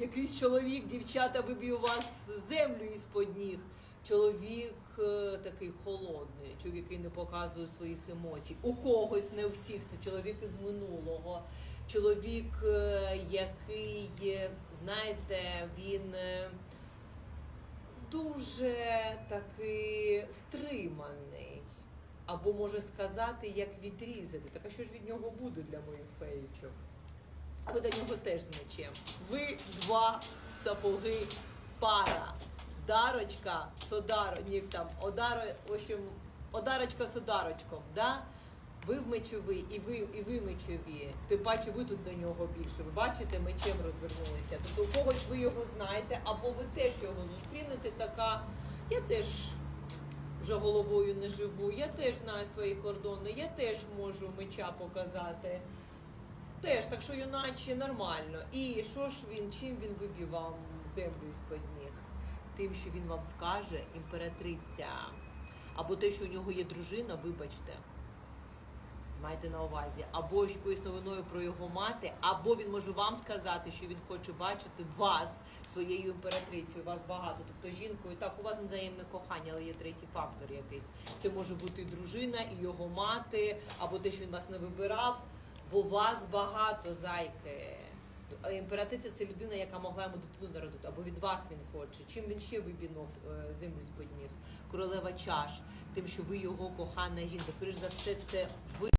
якийсь чоловік, дівчата виб'є у вас землю із-под ніг. Чоловік е, такий холодний, чоловік, який не показує своїх емоцій. У когось, не у всіх, це чоловік із минулого. Чоловік, е, який, знаєте, він. е, дуже такий стриманий. Або може сказати, як відрізати. Так а що ж від нього буде для моїх феєчок? Ви до нього теж з мечем. Ви два сапоги пара. Дарочка з одаро, ні, там, одаро, в общем, одарочка з одарочком, да? Ви в мечовий, і ви, і ви мечові. Тим паче ви тут до нього більше. Ви бачите, мечем розвернулися. Тобто у когось ви його знаєте, або ви теж його зустрінете. Така, я теж вже головою не живу, я теж знаю свої кордони, я теж можу меча показати. Теж, так що юначе нормально. І що ж він, чим він виб'є вам землю із-під ніг? Тим, що він вам скаже, імператриця. Або те, що у нього є дружина, вибачте. Майте на увазі, або ж якоюсь новиною про його мати, або він може вам сказати, що він хоче бачити вас своєю імператрицею. Вас багато, тобто жінкою. Так, у вас взаємне кохання, але є третій фактор якийсь. Це може бути дружина, і його мати, або те, що він вас не вибирав, бо вас багато зайки. Імператриця це людина, яка могла йому дитину народити, або від вас він хоче. Чим він ще вибінув е, землю з ніг? Королева чаш, тим, що ви його кохана жінка. Скоріш за все, це ви